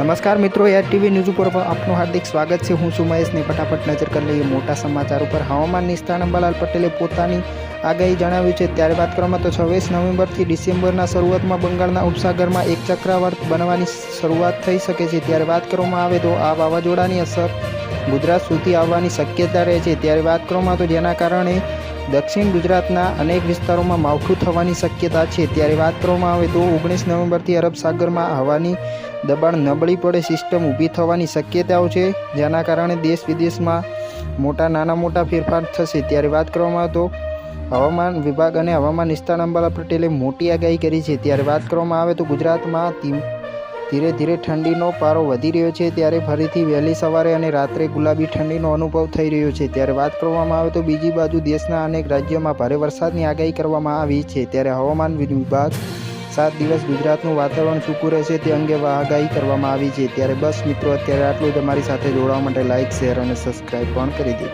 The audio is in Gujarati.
નમસ્કાર મિત્રો એર ટીવી ન્યૂઝ ઉપર આપનું હાર્દિક સ્વાગત છે. હું છું મહેશને ફટાફટ નજર કરી લઈએ મોટા સમાચાર ઉપર. હવામાન નિષ્ણાત અંબાલાલ પટેલે પોતાની આગાહી જણાવ્યું છે. ત્યારે વાત કરવામાં તો છવ્વીસ નવેમ્બરથી ડિસેમ્બરના શરૂઆતમાં બંગાળના ઉપસાગરમાં એક ચક્રવાત બનવાની શરૂઆત થઈ શકે છે. ત્યારે વાત કરવામાં આવે તો આ વાવાઝોડાની અસર ગુજરાત સુધી આવવાની શક્યતા રહે છે. ત્યારે વાત કરવામાં તો જેના કારણે દક્ષિણ ગુજરાતના અનેક વિસ્તારોમાં માવઠું થવાની શક્યતા છે. ત્યારે વાત કરવામાં આવે તો ઓગણીસ નવેમ્બરથી અરબ સાગરમાં હવાની દબાણ નબળી પડે સિસ્ટમ ઊભી થવાની શક્યતાઓ છે. જેના કારણે દેશ વિદેશમાં મોટા, નાના, મોટા ફેરફાર થશે. ત્યારે વાત કરવામાં આવે તો હવામાન વિભાગ અને હવામાન નિષ્ણાત અંબાલા પટેલે મોટી આગાહી કરી છે. ત્યારે વાત કરવામાં આવે તો ગુજરાતમાં ધીરે ધીરે ઠંડીનો પારો વધી રહ્યો છે ત્યારે ફરીથી વહેલી સવારે અને રાત્રે ગુલાબી ઠંડીનો અનુભવ થઈ રહ્યો છે. ત્યારે વાત કરવામાં આવે તો બીજી બાજુ દેશના અનેક રાજ્યોમાં ભારે વરસાદની આગાહી કરવામાં આવી છે. ત્યારે હવામાન વિભાગ સાત દિવસ ગુજરાતનું વાતાવરણ સૂકું રહેશે તે અંગે આગાહી કરવામાં આવી છે. ત્યારે બસ મિત્રો, અત્યારે આટલું તમારી સાથે જોડાવા માટે લાઇક શેર અને સબસ્ક્રાઈબ પણ કરી દે